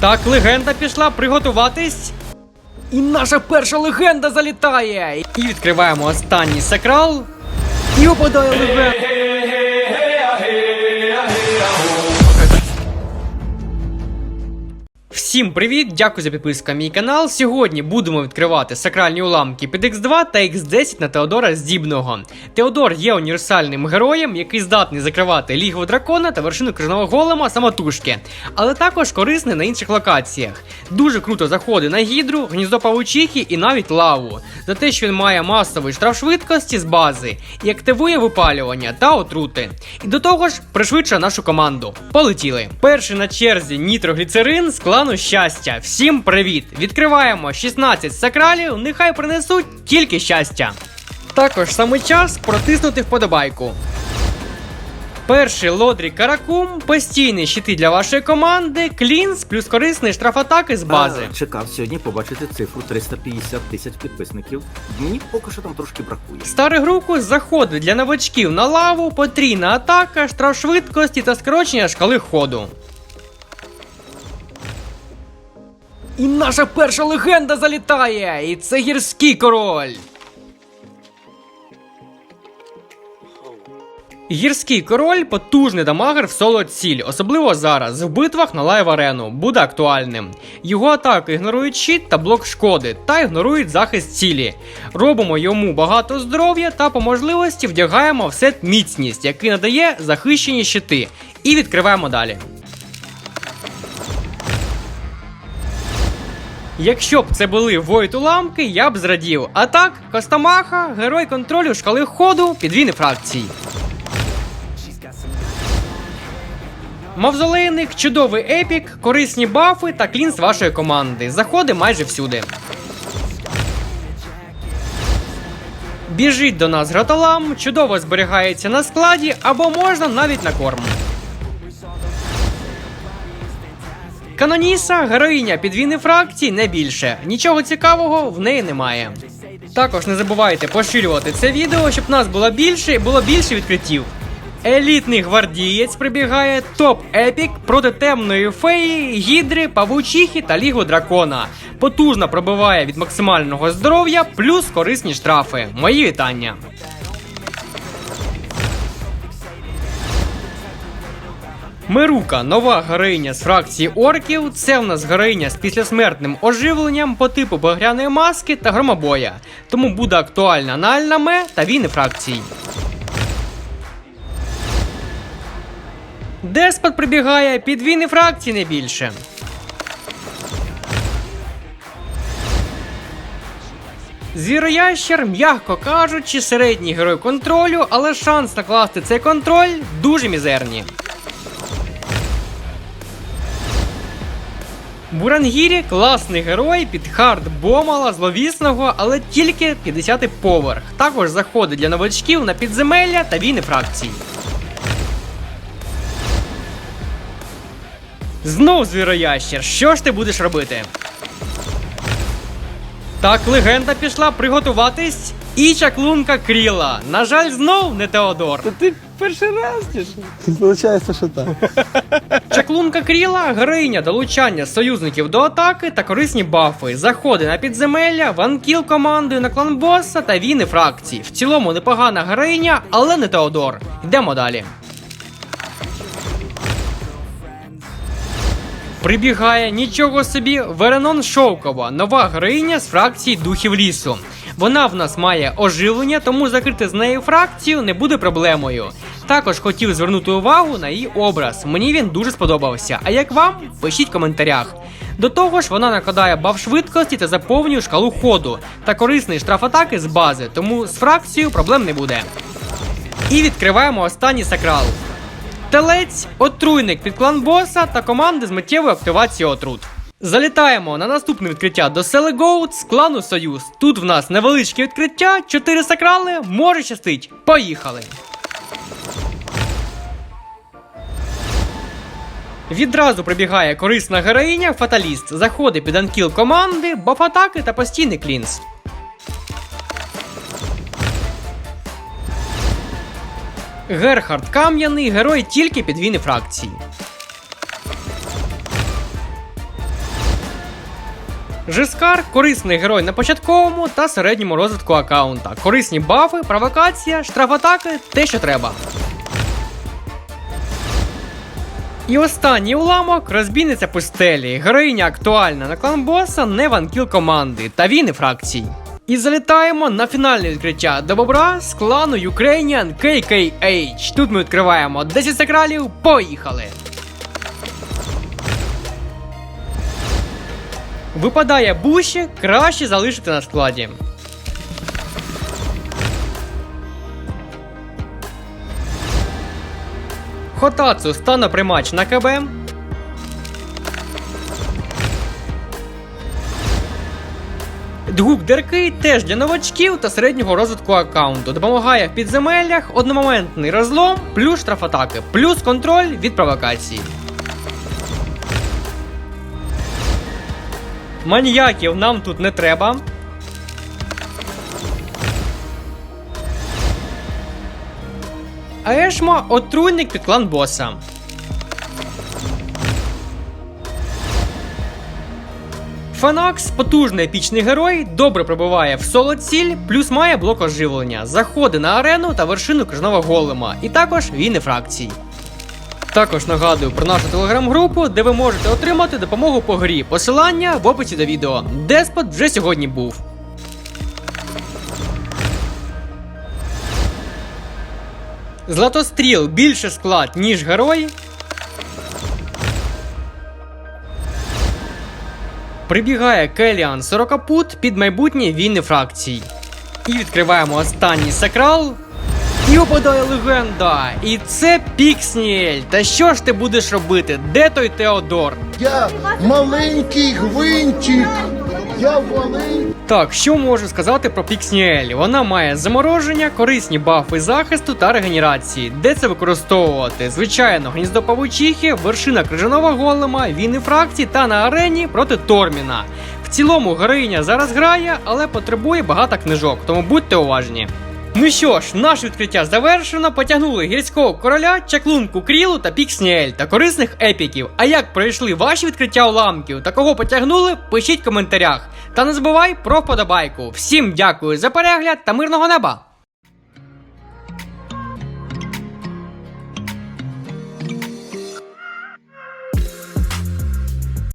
Так, легенда пішла приготуватись. І наша перша легенда залітає. І відкриваємо останній сакрал. І опадає легенда. Всім привіт! Дякую за підписку на мій канал. Сьогодні будемо відкривати сакральні уламки під X2 та X10 на Теодора Здібного. Теодор є універсальним героєм, який здатний закривати лігву дракона та вершину крижного голема самотужки, але також корисний на інших локаціях. Дуже круто заходить на гідру, гніздо павучихи і навіть лаву. За те, що він має масовий штраф швидкості з бази і активує випалювання та отрути. І до того ж пришвидшує нашу команду. Полетіли. Перший на черзі нітрогліцерин з клану щастя. Всім привіт! Відкриваємо 16 сакралів, нехай принесуть тільки щастя. Також саме час протиснути вподобайку. Перший лодрі Каракум, постійні щити для вашої команди, клінс плюс корисний штрафатаки з бази. А, чекав сьогодні побачити цифру 350 тисяч підписників. Мені поки що там трошки бракує. Старий груку заходить для новачків на лаву, потрійна атака, штраф швидкості та скорочення шкали ходу. І наша перша легенда залітає! І це гірський король. Гірський король потужний дамагер в соло ціль, особливо зараз, в битвах на лайв арену, буде актуальним. Його атаки ігнорують щит та блок шкоди, та ігнорують захист цілі. Робимо йому багато здоров'я та по можливості вдягаємо в сет міцність, який надає захищені щити. І відкриваємо далі. Якщо б це були Войт уламки, я б зрадів. А так, Костомаха, герой контролю шкали ходу, підвійни фракцій. Мавзолейник, чудовий епік, корисні бафи та клінс вашої команди. Заходи майже всюди. Біжить до нас граталам, чудово зберігається на складі або можна навіть на корм. Каноніса, героїня підвійни фракцій, не більше. Нічого цікавого в неї немає. Також не забувайте поширювати це відео, щоб нас було більше і було більше відкриттів. Елітний гвардієць прибігає топ епік проти темної феї, гідри, павучихи та лігу дракона. Потужно пробиває від максимального здоров'я, плюс корисні штрафи. Мої вітання. Мирука, нова героїня з фракції орків. Це в нас героїня з післясмертним оживленням по типу багряної маски та громобоя. Тому буде актуальна на Альнаме та війни фракцій. Деспот прибігає під війни фракції не більше. Звіроящер, м'яко кажучи, середній герой контролю, але шанс накласти цей контроль дуже мізерні. Бурангірі класний герой під хард бомала зловісного, але тільки 50-й поверх. Також заходить для новачків на підземелля та війни фракцій. Знов звіроящер, що ж ти будеш робити? Так, легенда пішла приготуватись. І чаклунка Кріла. На жаль, знов не Теодор. Та ти перший раз чи що? Получається, що так. Чаклунка Кріла героїня долучання союзників до атаки та корисні бафи, заходи на підземелля, ванкіл командою на клан боса та війни фракцій. В цілому непогана героїня, але не Теодор. Йдемо далі. Прибігає нічого собі Веренон Шовкова, нова героїня з фракції Духів лісу. Вона в нас має оживлення, тому закрити з нею фракцію не буде проблемою. Також хотів звернути увагу на її образ. Мені він дуже сподобався. А як вам? Пишіть в коментарях. До того ж, вона накладає баф швидкості та заповнює шкалу ходу та корисний штраф атаки з бази, тому з фракцією проблем не буде. І відкриваємо останній сакрал. Телець, отруйник під клан боса та команди з миттєвою активацією отрут. Залітаємо на наступне відкриття до Сели Гоут з клану Союз. Тут в нас невеличке відкриття, 4 сакрали, може щастить. Поїхали! Відразу прибігає корисна героїня, фаталіст, заходить під анкіл команди, баф атаки та постійний клінс. Герхард Кам'яний герой тільки підвійни фракції. Жискар корисний герой на початковому та середньому розвитку аккаунта. Корисні бафи, провокація, штрафатаки, те, що треба. І останній уламок розбійниця пустелі. Героїня актуальна на клан боса, не ванкіл команди та війни фракцій. І залітаємо на фінальне відкриття до бобра з клану Ukrainian KKH. Тут ми відкриваємо 10 сакралів. Поїхали! Випадає буші, краще залишити на складі. Хотацу станопримач на КБ. Дгук Дерки теж для новачків та середнього розвитку аккаунту. Допомагає в підземеллях, одномоментний розлом, плюс штрафатаки, плюс контроль від провокацій. Маніяків нам тут не треба. А Ешма отруйник під клан боса. Фанакс потужний епічний герой, добре пробиває в соло ціль, плюс має блок оживлення, заходи на арену та вершину крижного голема, і також війни фракцій. Також нагадую про нашу телеграм-групу, де ви можете отримати допомогу по грі. Посилання в описі до відео. Деспот вже сьогодні був. Златостріл більше склад, ніж герой. Прибігає Келіан 40 пут під майбутні війни фракцій. І відкриваємо останній сакрал. Опадає легенда. І це Піксніель. Та що ж ти будеш робити? Де той Теодор? Я маленький гвинтик. Я маленький. Так, що можу сказати про Піксніель? Вона має замороження, корисні бафи захисту та регенерації. Де це використовувати? Звичайно, гніздо павучихи, вершина крижаного голема, війни фракцій та на арені проти Торміна. В цілому героїня зараз грає, але потребує багато книжок, тому будьте уважні. Ну що ж, наше відкриття завершено. Потягнули гірського короля, чаклунку Крілу та Піксніель та корисних епіків. А як пройшли ваші відкриття уламків та кого потягнули, пишіть в коментарях. Та не забувай про вподобайку. Всім дякую за перегляд та мирного неба!